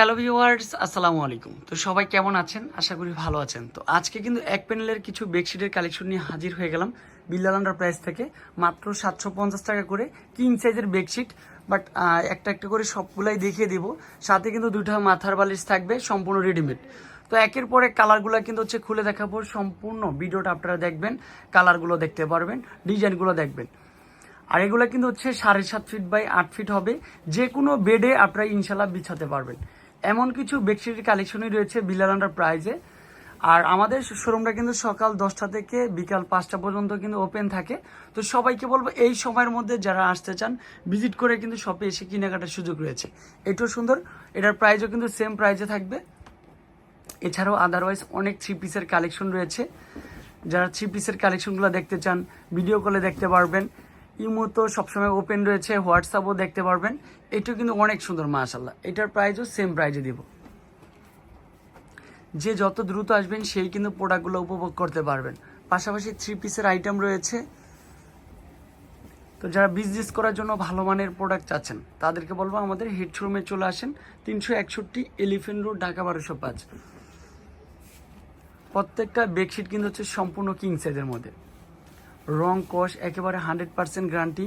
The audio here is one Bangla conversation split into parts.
হ্যালো ভিউয়ার্স আসসালামু আলাইকুম। তো সবাই কেমন আছেন? আশা করি ভালো আছেন। তো আজকে কিন্তু এক প্যানেলের কিছু বেডশিটের কালেকশন নিয়ে হাজির হয়ে গেলাম বিল্লাল আন্ডার প্রাইস থেকে। মাত্র সাতশো পঞ্চাশ টাকা করে কিং সাইজের বেডশিট বাট একটা একটা করে সবগুলাই দেখিয়ে দিব। সাথে কিন্তু দুটো মাথার বালিশ থাকবে, সম্পূর্ণ রেডিমেড তো একের পরে কালারগুলো কিন্তু হচ্ছে খুলে দেখাবো। সম্পূর্ণ ভিডিওটা আপনারা দেখবেন কালারগুলো দেখতে পারবেন ডিজাইনগুলো দেখবেন। আর এগুলো কিন্তু হচ্ছে সাড়ে সাত ফিট বাই আট ফিট হবে। যে কোনো বেডে আপনারা ইনশাল্লাহ বিছাতে পারবেন। এমন কিছু বেডশিটের কালেকশনই রয়েছে বিলাল আন্ডার প্রাইজে আর আমাদের শোরুমটা কিন্তু সকাল দশটা থেকে বিকাল পাঁচটা পর্যন্ত কিন্তু ওপেন থাকে। তো সবাইকে বলব, এই সময়ের মধ্যে যারা আসতে চান ভিজিট করে কিন্তু শপে এসে কেনাকাটার সুযোগ রয়েছে। এটাও সুন্দর, এটার প্রাইজও কিন্তু সেম প্রাইজে থাকবে। এছাড়াও আদারওয়াইজ অনেক থ্রি পিসের কালেকশন রয়েছে। যারা থ্রি পিসের কালেকশনগুলো দেখতে চান ভিডিও কলে দেখতে পারবেন। ইমো তো সবসময় ওপেন রয়েছে হোয়াটসঅ্যাপও দেখতে পারবেন। এটাও কিন্তু অনেক সুন্দর মাশাল্লাহ এটার প্রাইসও সেম প্রাইজে দিব। যে যত দ্রুত আসবেন, সেই কিন্তু প্রোডাক্টগুলো উপভোগ করতে পারবেন। পাশাপাশি থ্রি পিসের আইটেম রয়েছে। তো যারা বিজনেস করার জন্য ভালো মানের প্রোডাক্ট চাচ্ছেন, তাদেরকে বলব আমাদের হিট শোরুমে চলে আসেন। তিনশো একষট্টি এলিফেন্ট রোড ঢাকা বারোশো পাঁচ। প্রত্যেকটা বেডশিট কিন্তু হচ্ছে সম্পূর্ণ কিং সাইজের মধ্যে। রং কস, একেবারে হান্ড্রেড পার্সেন্ট গ্যারান্টি।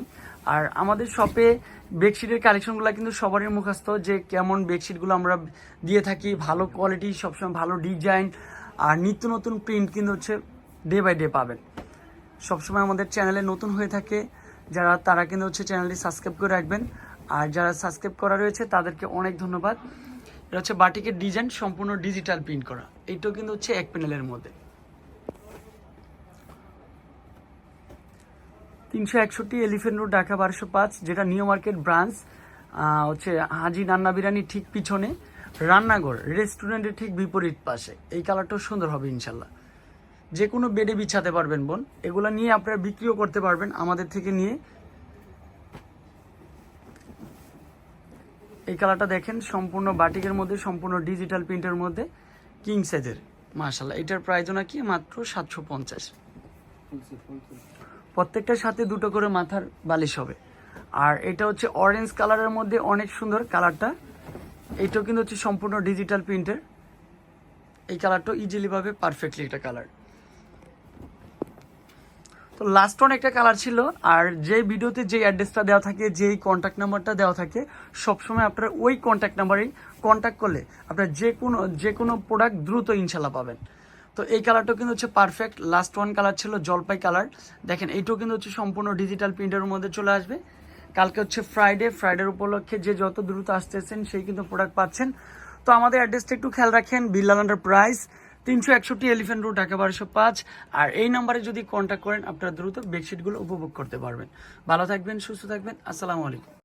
আর আমাদের শপে বেডশিটের কালেকশনগুলো কিন্তু সবারই মুখস্থ যে কেমন বেডশিটগুলো আমরা দিয়ে থাকি, ভালো কোয়ালিটি, সবসময় ভালো ডিজাইন, আর নিত্য নতুন প্রিন্ট কিন্তু হচ্ছে ডে বাই ডে পাবেন। সবসময় আমাদের চ্যানেলে নতুন হয়ে থাকে, যারা, তারা কিন্তু হচ্ছে চ্যানেলটি সাবস্ক্রাইব করে রাখবেন। আর যারা সাবস্ক্রাইব করা রয়েছে, তাদেরকে অনেক ধন্যবাদ। এটা হচ্ছে বাটিকের ডিজাইন, সম্পূর্ণ ডিজিটাল প্রিন্ট করা। এইটাও কিন্তু হচ্ছে এক প্যানেলের মধ্যে। তিনশো একষট্টি এলিফেন্ট রোড, ঢাকা বারোশো পাঁচ, যেটা নিউ মার্কেট ব্রাঞ্চ হচ্ছে হাজি রান্না বিরিয়ানি ঠিক পিছনে, রান্নাঘর রেস্টুরেন্টের ঠিক বিপরীত পাশে। এই কালারটাও সুন্দর হবে ইনশাল্লাহ। যে কোনো বেডে বিছাতে পারবেন বোন। এগুলো নিয়ে আপনারা বিক্রিও করতে পারবেন আমাদের থেকে নিয়ে। এই কালারটা দেখেন, সম্পূর্ণ বাটিকের মধ্যে, সম্পূর্ণ ডিজিটাল প্রিন্টের মধ্যে কিং সাইজের মাশাল্লাহ এটার প্রাইস নাকি মাত্র সাতশো পঞ্চাশ। প্রত্যেকটার সাথে দুটো করে মাথার বালিশ হবে। আর এটা হচ্ছে অরেঞ্জ কালারের মধ্যে অনেক সুন্দর কালারটা এটাও কিন্তু হচ্ছে সম্পূর্ণ ডিজিটাল প্রিন্টের এই কালারটাও ইজিলি পাবে পারফেক্টলি একটা কালার তো লাস্ট ওয়ান একটা কালার ছিল, আর যে ভিডিওতে যে অ্যাড্রেসটা দেওয়া থাকে, যেই কন্ট্যাক্ট নাম্বারটা দেওয়া থাকে, সবসময় আপনারা ওই কন্ট্যাক্ট নাম্বারেই কন্ট্যাক্ট করলে আপনারা যে কোনো যে কোনো প্রোডাক্ট দ্রুত ইনশাল্লাহ পাবেন। তো এই কালারটাও কিন্তু হচ্ছে পারফেক্ট লাস্ট ওয়ান কালার ছিল জলপাই কালার দেখেন, এইটাও কিন্তু হচ্ছে সম্পূর্ণ ডিজিটাল প্রিন্টের মধ্যে চলে আসবে। কালকে হচ্ছে ফ্রাইডে ফ্রাইডের উপলক্ষে যে যত দ্রুত আসতেছেন, সেই কিন্তু প্রোডাক্ট পাচ্ছেন। তো আমাদের অ্যাড্রেসটা একটু খেয়াল রাখেন বিল্লাল প্রাইস তিনশো একষট্টি এলিফেন্ট রোড ঢাকা বারোশো পাঁচ। আর এই নাম্বারে যদি কন্ট্যাক্ট করেন, আপনারা দ্রুত বেডশিটগুলো উপভোগ করতে পারবেন। ভালো থাকবেন, সুস্থ থাকবেন। আসসালামু আলাইকুম।